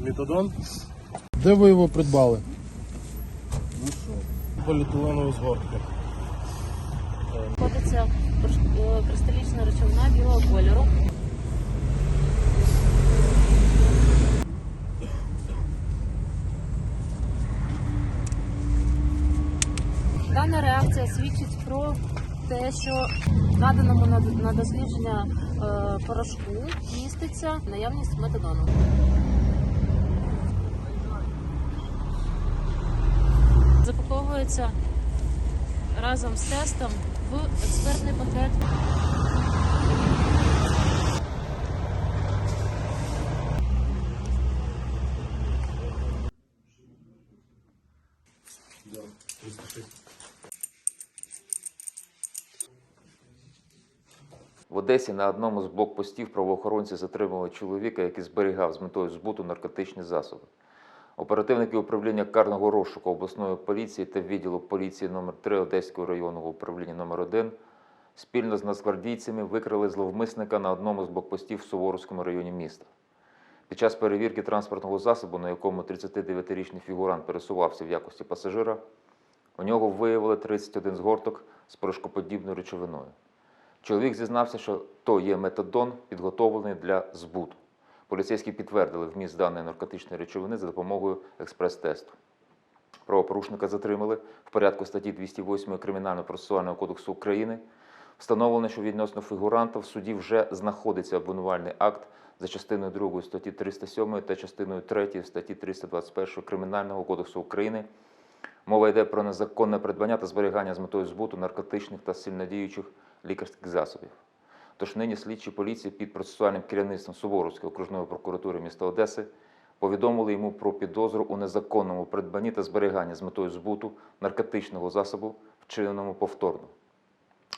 Метадон, Де ви його придбали? поліетиленові згортки. Знаходиться криш- е, кристалічна речовина білого кольору. Дана реакція свідчить про те, що наданому на- на дослідження е, порошку міститься наявність метадону. Запаковується разом з тестом в експертний пакет. В Одесі на одному з блокпостів правоохоронці затримали чоловіка, який зберігав з метою збуту наркотичні засоби. Оперативники управління карного розшуку обласної поліції та відділу поліції номер 3 Одеського районного управління номер 1 спільно з нацгвардійцями викрили зловмисника на одному з блокпостів в Суворовському районі міста. Під час перевірки транспортного засобу, на якому 39-річний фігурант пересувався в якості пасажира, у нього виявили 31 згорток з порошкоподібною речовиною. Чоловік зізнався, що то є метадон, підготовлений для збуту. Поліцейські підтвердили вміст даної наркотичної речовини за допомогою експрес-тесту. Правопорушника затримали в порядку статті 208 Кримінально-процесуального кодексу України. Встановлено, що відносно фігуранта в суді вже знаходиться обвинувальний акт за частиною 2 статті 307 та частиною 3 статті 321 Кримінального кодексу України. Мова йде про незаконне придбання та зберігання з метою збуту наркотичних та сильнодіючих лікарських засобів. Тож нині слідчі поліції під процесуальним керівництвом Суворовської окружної прокуратури міста Одеси повідомили йому про підозру у незаконному придбанні та зберіганні з метою збуту наркотичного засобу, вчиненому повторно.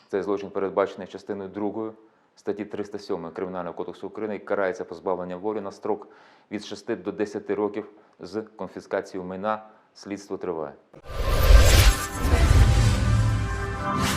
Цей злочин передбачений частиною 2 статті 307 Кримінального кодексу України і карається позбавлення волі на строк від 6 до 10 років з конфіскацією майна. Слідство триває.